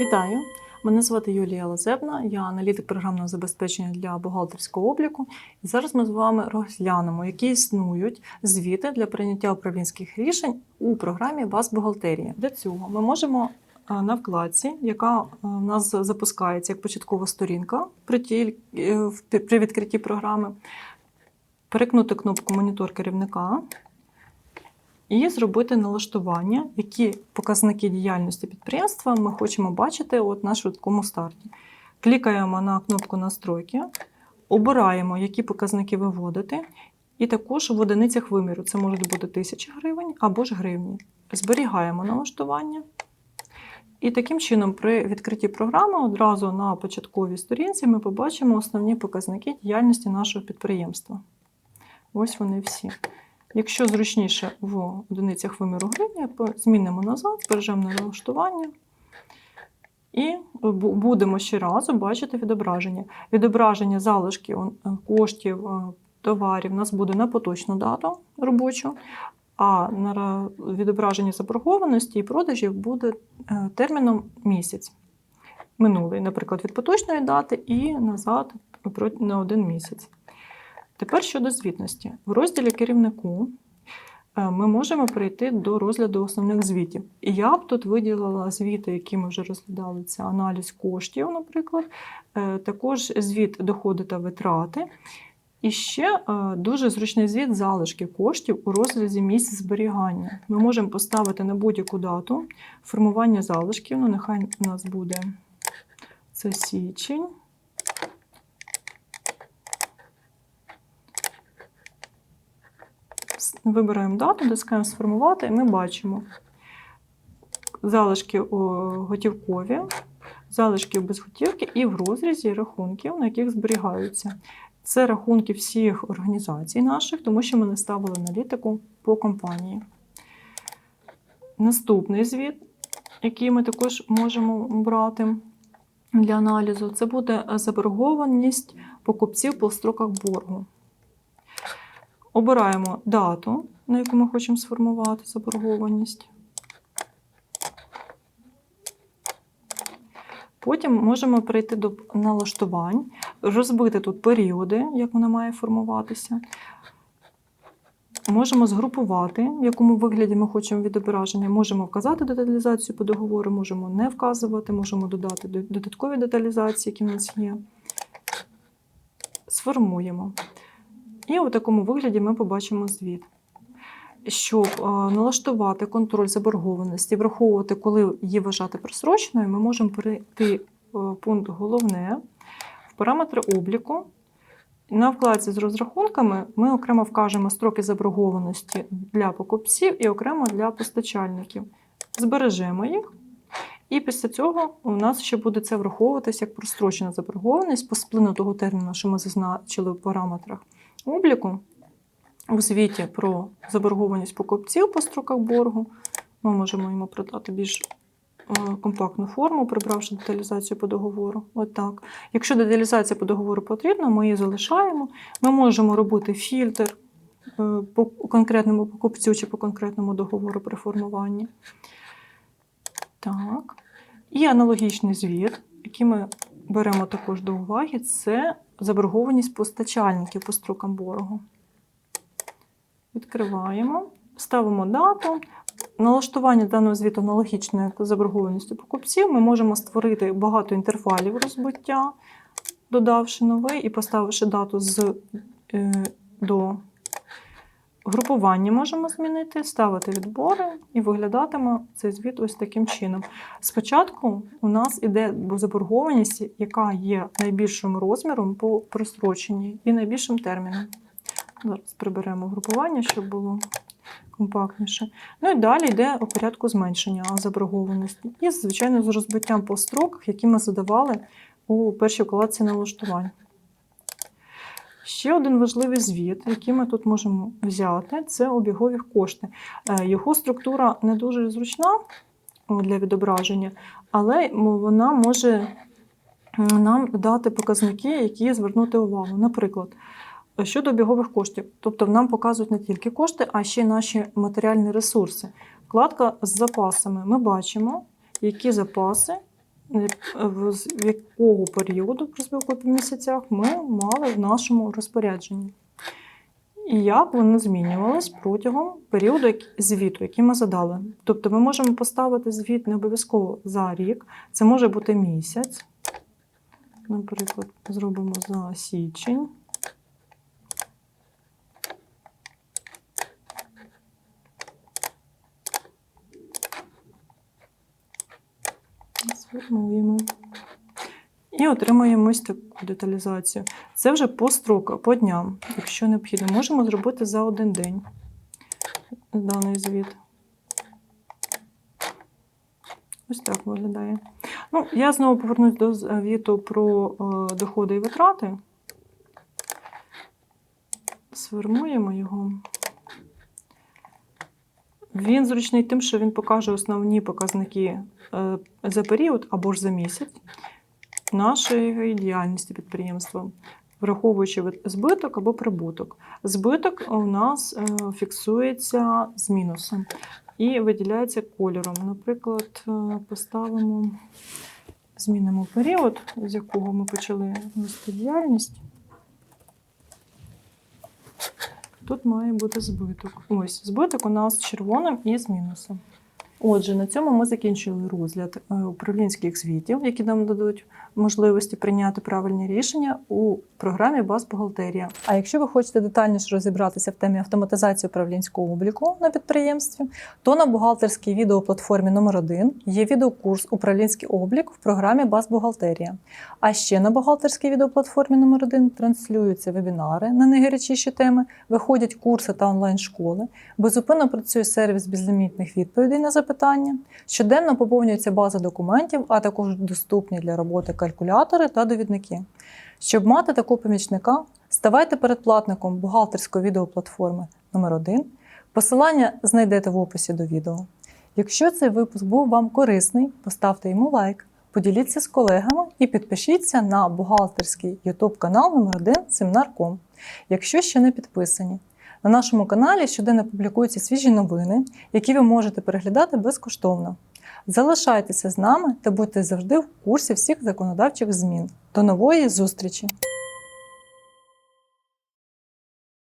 Вітаю! Мене звати Юлія Лазебна, я аналітик програмного забезпечення для бухгалтерського обліку. І зараз ми з вами розглянемо, які існують звіти для прийняття управлінських рішень у програмі ВАЗ бухгалтерія. Для цього ми можемо е, на вкладці, яка е, в нас запускається як початкова сторінка при, тіль- е, при відкритті програми, перекнути кнопку Монітор керівника і зробити налаштування, які показники діяльності підприємства ми хочемо бачити от на швидкому старті. Клікаємо на кнопку Настройки, обираємо, які показники виводити, і також в одиницях виміру це можуть бути тисячі гривень або ж гривні. Зберігаємо налаштування. І таким чином, при відкритті програми одразу на початковій сторінці ми побачимо основні показники діяльності нашого підприємства. Ось вони всі. Якщо зручніше в одиницях виміру гривні, змінимо назад, збережемо на налаштування. І будемо ще разу бачити відображення. Відображення залишків е, коштів, е, товарів у нас буде на поточну дату робочу, а на відображення заборгованості і продажів буде е, терміном місяць. Минулий, наприклад, від поточної дати і назад на один місяць. Тепер щодо звітності. В розділі керівнику е, ми можемо перейти до розгляду основних звітів. І я б тут виділила звіти, які ми вже розглядали. Це аналіз коштів, наприклад, е, також звіт доходи та витрати. І ще е, дуже зручний звіт залишків коштів у розрізі місць зберігання. Ми можемо поставити на будь-яку дату формування залишків. Ну, нехай у нас буде це січень. Вибираємо дату, тискаємо сформувати, і ми бачимо залишки готівкові, залишки без готівки і в розрізі рахунків, на яких зберігаються. Це рахунки всіх організацій наших, тому що ми не ставили аналітику по компанії. Наступний звіт, який ми також можемо брати для аналізу, це буде заборгованість покупців по строках боргу. Обираємо дату, на яку ми хочемо сформувати заборгованість. Потім можемо перейти до налаштувань, розбити тут періоди, як вона має формуватися. Можемо згрупувати, в якому вигляді ми хочемо відображення. Можемо вказати деталізацію по договору, можемо не вказувати, можемо додати додаткові деталізації, які в нас є. Сформуємо. І у такому вигляді ми побачимо звіт. Щоб е, налаштувати контроль заборгованості, враховувати, коли її вважати просроченою, ми можемо перейти в пункт головне в параметри обліку. На вкладці з розрахунками ми окремо вкажемо строки заборгованості для покупців і окремо для постачальників. Збережемо їх. І після цього у нас ще буде це враховуватися як прострочена заборгованість по сплину того терміну, що ми зазначили в параметрах обліку у звіті про заборгованість покупців по строках боргу. Ми можемо йому придати більш е, компактну форму, прибравши деталізацію по договору. От так. Якщо деталізація по договору потрібна, ми її залишаємо. Ми можемо робити фільтр е, по конкретному покупцю чи по конкретному договору при формуванні. Так. І аналогічний звіт, який ми беремо також до уваги, це заборгованість постачальників по строкам боргу. Відкриваємо, ставимо дату. Налаштування даного звіту аналогічне як заборгованістю покупців. Ми можемо створити багато інтервалів розбиття, додавши новий і поставивши дату з е, до групування можемо змінити, ставити відбори і виглядатиме цей звіт ось таким чином. Спочатку у нас іде заборгованість, яка є найбільшим розміром по простроченні і найбільшим терміном. Зараз приберемо групування, щоб було компактніше. Ну і далі йде у порядку зменшення заборгованості. І, звичайно, з розбиттям по строках, які ми задавали у першій вкладці налаштувань. Ще один важливий звіт, який ми тут можемо взяти, це обігові кошти. Е, Його структура не дуже зручна для відображення, але вона може нам дати показники, які звернути увагу. Наприклад, Щодо обігових коштів, тобто нам показують не тільки кошти, а ще й наші матеріальні ресурси. Вкладка з запасами. Ми бачимо, які запаси, е, з якого періоду прозвілку по місяцях ми мали в нашому розпорядженні. І як вони змінювались протягом періоду звіту, який ми задали. Тобто ми можемо поставити звіт не обов'язково за рік, це може бути місяць. Наприклад, зробимо за січень. Сформуємо. І отримаємо ось таку деталізацію. Це вже по строках, по дням, якщо необхідно. Можемо зробити за один день даний звіт. Ось так виглядає. Ну, я знову повернусь до звіту про е, доходи і витрати. Сформуємо його. Він зручний тим, що він покаже основні показники е, за період або ж за місяць нашої діяльності підприємства, враховуючи збиток або прибуток. Збиток у нас е, фіксується з мінусом і виділяється кольором. Наприклад, е, поставимо, змінимо період, з якого ми почали вести діяльність. Тут має бути збиток. Ось збиток у нас червоним і з мінусом. Отже, на цьому ми закінчили розгляд е, управлінських звітів, які нам дадуть можливості прийняти правильні рішення у програмі Баз-бухгалтерія. А якщо ви хочете детальніше розібратися в темі автоматизації управлінського обліку на підприємстві, то на бухгалтерській відеоплатформі номер 1 є відеокурс Управлінський облік в програмі Баз-бухгалтерія. А ще на бухгалтерській відеоплатформі номер 1 транслюються вебінари на найгарячіші теми, виходять курси та онлайн-школи, безупинно працює сервіс безлімітних відповідей на запитання, щоденно поповнюється база документів, а також доступні для роботи калькулятори та довідники. Щоб мати такого помічника, ставайте передплатником бухгалтерської відеоплатформи номер 1 Посилання знайдете в описі до відео. Якщо цей випуск був вам корисний, поставте йому лайк, поділіться з колегами і підпишіться на бухгалтерський YouTube канал номер 1 Семнар.ком, якщо ще не підписані. На нашому каналі щоденно публікуються свіжі новини, які ви можете переглядати безкоштовно. Залишайтеся з нами та будьте завжди в курсі всіх законодавчих змін. До нової зустрічі!